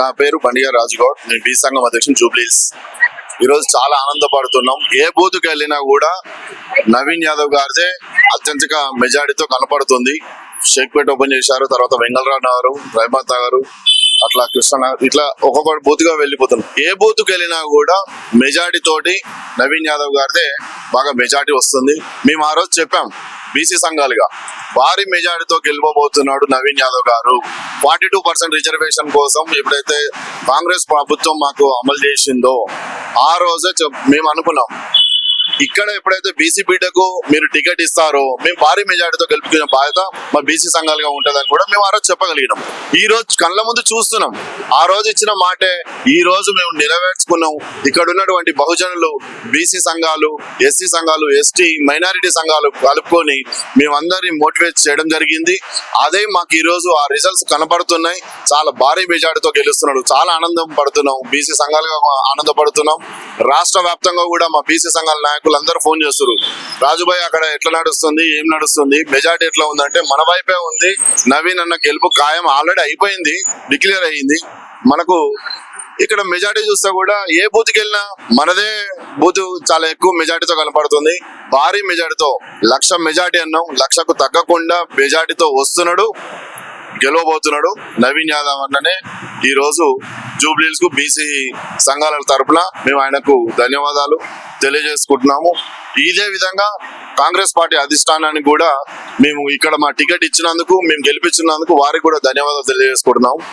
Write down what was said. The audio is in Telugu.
నా పేరు బండిగా రాజుగౌడ్. నేను బీ సంఘం అధ్యక్షుడు జూబ్లీస్ ఈరోజు చాలా ఆనందపడుతున్నాం. ఏ బూత్కి వెళ్ళినా కూడా నవీన్ యాదవ్ గారిదే అత్యంతగా మెజారిటీతో కనపడుతుంది. షేక్పేట్ ఓపెన్ చేశారు తర్వాత వెంగళరావు గారు రైమాత గారు అట్లా కృష్ణ ఇట్లా ఒక్కొక్క బూత్గా వెళ్ళిపోతున్నాం. ఏ బూత్కి వెళ్ళినా కూడా మెజార్టీ తోటి నవీన్ యాదవ్ గారిదే బాగా మెజార్టీ వస్తుంది. మేము ఆ రోజు చెప్పాం బీసీ సంఘాలుగా. భారీ మెజార్టీతో గెలవబోతున్నాడు నవీన్ యాదవ్ గారు. ఫార్టీ టూ పర్సెంట్ రిజర్వేషన్ కోసం ఎప్పుడైతే కాంగ్రెస్ ప్రభుత్వం మాకు అమలు చేసిందో ఆ రోజే చెప్- మేము అనుకున్నాం. ఇక్కడ ఎప్పుడైతే బీసీ బిడ్డకు మీరు టికెట్ ఇస్తారో మేము భారీ మెజార్టీతో గెలుపుకునే బాధ్యత మా బీసీ సంఘాలుగా ఉంటుందని కూడా మేము ఆ రోజు చెప్పగలిగినాం. ఈ రోజు కళ్ళ ముందు చూస్తున్నాం. ఆ రోజు ఇచ్చిన మాటే ఈ రోజు మేము నెరవేర్చుకున్నాం. ఇక్కడ ఉన్నటువంటి బహుజనులు బీసీ సంఘాలు ఎస్సీ సంఘాలు ఎస్టీ మైనారిటీ సంఘాలు కలుపుకొని మేమందరినీ మోటివేట్ చేయడం జరిగింది. అదే మాకు ఈ రోజు ఆ రిజల్ట్స్ కనపడుతున్నాయి. చాలా భారీ మెజార్టీతో గెలుస్తున్నాడు. చాలా ఆనందం పడుతున్నాం. బీసీ సంఘాలుగా ఆనందపడుతున్నాం. రాష్ట్ర వ్యాప్తంగా కూడా మా బీసీ సంఘాల నాయకులు అందరూ ఫోన్ చేస్తారు రాజుభాయ్ అక్కడ ఎట్లా నడుస్తుంది ఏం నడుస్తుంది మెజార్టీ ఎట్లా ఉందంటే మన వైపే ఉంది. నవీన్ అన్న గెలుపు ఖాయం ఆల్రెడీ అయిపోయింది డిక్లేర్ అయ్యింది మనకు ఇక్కడ మెజార్టీ చూస్తే కూడా ఏ బూత్కి వెళ్ళినా మనదే బూత్ చాలా ఎక్కువ మెజార్టీతో కనపడుతుంది. భారీ మెజార్టీతో లక్ష మెజార్టీ అన్నాం. లక్షకు తగ్గకుండా మెజార్టీతో వస్తున్నాడు గెలవబోతున్నాడు నవీన్ యాదవ్ అన్ననే ఈ రోజు జూబ్లీస్కు బీసీ సంఘాల తరఫున మేము ఆయనకు ధన్యవాదాలు తెలియజేసుకుంటున్నాము. ఇదే విధంగా కాంగ్రెస్ పార్టీ అధిష్టానానికి కూడా మేము ఇక్కడ మా టికెట్ ఇచ్చినందుకు మేము గెలిపించినందుకు వారికి కూడా ధన్యవాదాలు తెలియజేసుకుంటున్నాము.